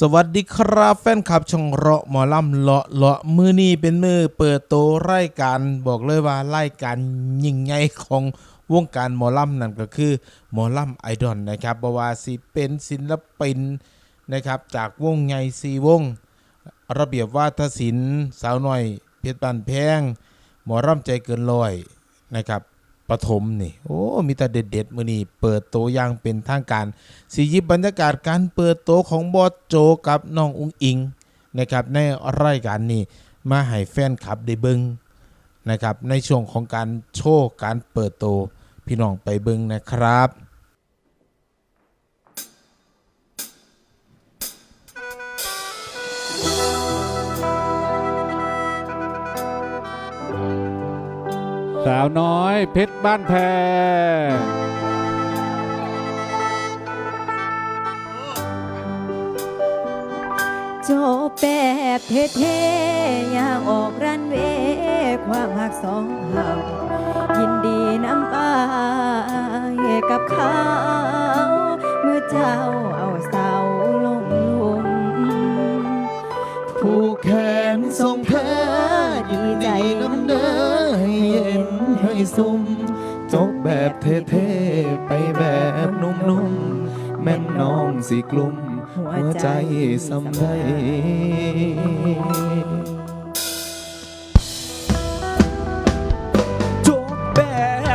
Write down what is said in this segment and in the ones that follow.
สวัสดีครับแฟนคลับช่องเราะหมอลำเลาะเลาะมือนี้เป็นมือเปิดโตรายการบอกเลยว่ารายการยิ่งใหญ่ของวงการหมอลำนั่นก็คือหมอลำไอดอลนะครับบว่าสิเป็นศิลปินนะครับจากวงใหญ่สีวง ระเบียบวาทศิลป์สาวน้อย เพชรบันแพง หมอร่ำใจเกินร้อยนะครับ ปฐมนี่โอ้มีแต่เด็ดๆมือนี่เปิดโตอย่างเป็นทางการสียิบบรรยากาศการเปิดโตของบอสโจกับน้องอุงอิงนะครับในรายการนี้มาให้แฟนคลับได้เบิงนะครับในช่วงของการโชว์การเปิดโตพี่น้องไปเบิงนะครับ สาวน้อยเพชรบ้านแพงโจบแบบเท่ๆอย่างออกรันเวความหักสองเฮายินดีน้ำตายกับเขาเมื่อเจ้าเอาเสาลงลุมผู้แขนทรงเธอยินดีน้ำเด้อให้เย็น ซุ่มจบแบบเท่ๆไปแบบนุ่มๆ แม่นน้องสิกลุ่ม หัวใจสำได้จบแบ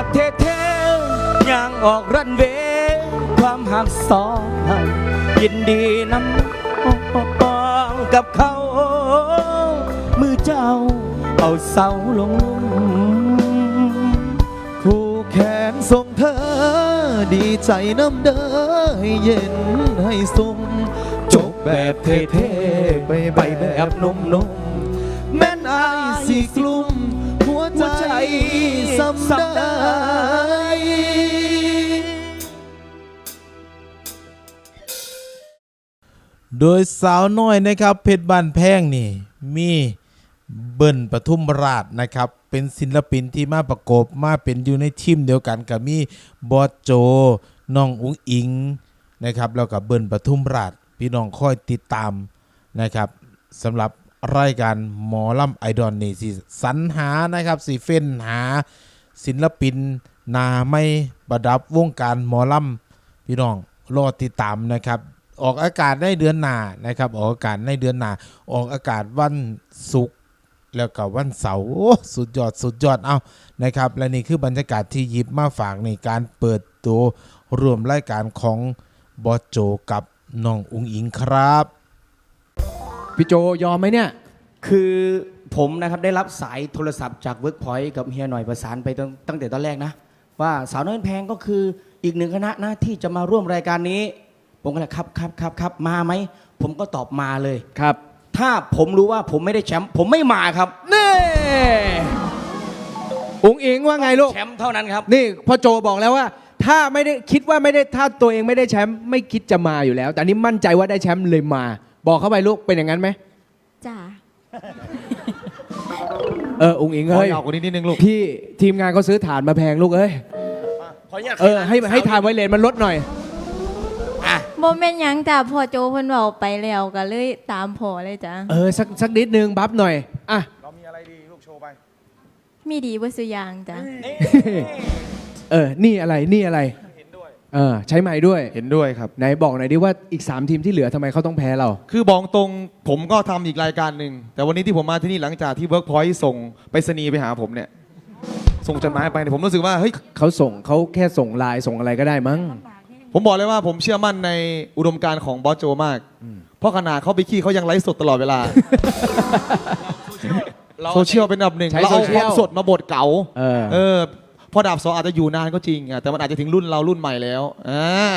บเท่ๆย่างออกรันเวย์ความหักสองให้ยินดีนำปองกับเขา มือเจ้าเอาเสาลง ดีใจน้ำเด้อให้เย็นให้ซุ่มจบแบบเท่ๆไปไปแบบนุ่มๆแม่นอายสิกลุ่มหัวใจสำได้โดยสาวน้อยนะครับเพชรบ้านแพงนี่ มี เบิ้ลปทุมราชนะครับ เป็นศิลปินที่มาประกบมาเป็นอยู่ในทีมเดียวกันกับมีบอสโจน้องอุ๋งอิงนะครับแล้วกับเบิ้ลปทุมราช พี่น้องคอยติดตามนะครับสำหรับรายการหมอลำไอดอลนี่สิสรรหานะครับสิเฟ้นหาศิลปินนาไม่ประดับวงการหมอลำพี่น้องรอติดตามนะครับ ออกอากาศในเดือนหน้านะครับ ออกอากาศในเดือนหน้าออกอากาศวันศุกร์ แล้วก็วันเสาร์โอ้สุดยอดสุดยอดเอานะครับ และนี่คือบรรยากาศที่หยิบมาฝากในการเปิดตัวรวมรายการของบอสโจกับน้องอุงอิงครับพี่โจยอมไหมเนี่ย คือผมนะครับได้รับสายโทรศัพท์จากเวิร์กพอยต์กับเฮียหน่อยประสานไปตั้งตั้งแต่ตอนแรกนะ ว่าสาวน้อยแพงก็คืออีกหนึ่งคณะนะที่จะมาร่วมรายการนี้ ผมก็เลยครับครับครับครับมาไหม ผมก็ตอบมาเลยครับ ถ้าผมรู้ว่าผมไม่ได้แชมป์ผมไม่มาครับนี่อุ๋งอิงว่าไงลูก แชมป์เท่านั้นครับ นี่พ่อโจบอกแล้วว่า ถ้าไม่ได้คิดว่าไม่ได้ถ้าตัวเองไม่ได้แชมป์ไม่คิดจะมาอยู่แล้ว แต่อันนี้มั่นใจว่าได้แชมป์เลยมา บอกเข้าไปลูกเป็นอย่างนั้นไหมจ้าเอออุ๋งอิงขอเฮ้ยยาวกว่านี้นิดนึงลูก พี่ทีมงานเขาซื้อฐานมาแพงลูกเอ้ยขออนุญาตเออให้ให้ทานไวเลนมันลดหน่อย อะโมเมนหยังจ้าพ่อโจเพิ่นเว้าไปแล้วก็เลยตามพ่อเลยจ้าเออสักสักนิดนึงบัฟหน่อยอะมีดีบ่สุอยางจ้าเออ นี่อะไรนี่อะไรเออ ใช้ไม้ด้วย เห็นด้วยครับ ไหนบอกหน่อยดิว่าอีก 3 ทีมที่เหลือทำไมเขาต้องแพ้เรา คือบอกตรงผมก็ทำอีกรายการหนึ่ง แต่วันนี้ที่ผมมาที่นี่หลังจากที่ Workpoint ส่งไปสนีย์ไปหาผมเนี่ย ส่งจดหมายไปเนี่ยผมรู้สึกว่า เฮ้ย เขาส่งเขาแค่ส่งไลน์ส่งอะไรก็ได้มั้ง ผมบอกเลยว่าผมเชื่อมั่นในอุดมการณ์ของบอสโจมาก เพราะขนาดเขาไปขี้เขายังไลฟ์สดตลอดเวลา โซเชียลเป็นอันดับหนึ่งใช้เราเอาโซเชีคยลวามสดมาบดเก่าเออ เออพอดาบสองอาจจะอยู่นานก็จริงอะแต่มันอาจจะถึงรุ่นเรารุ่นใหม่แล้วอ่า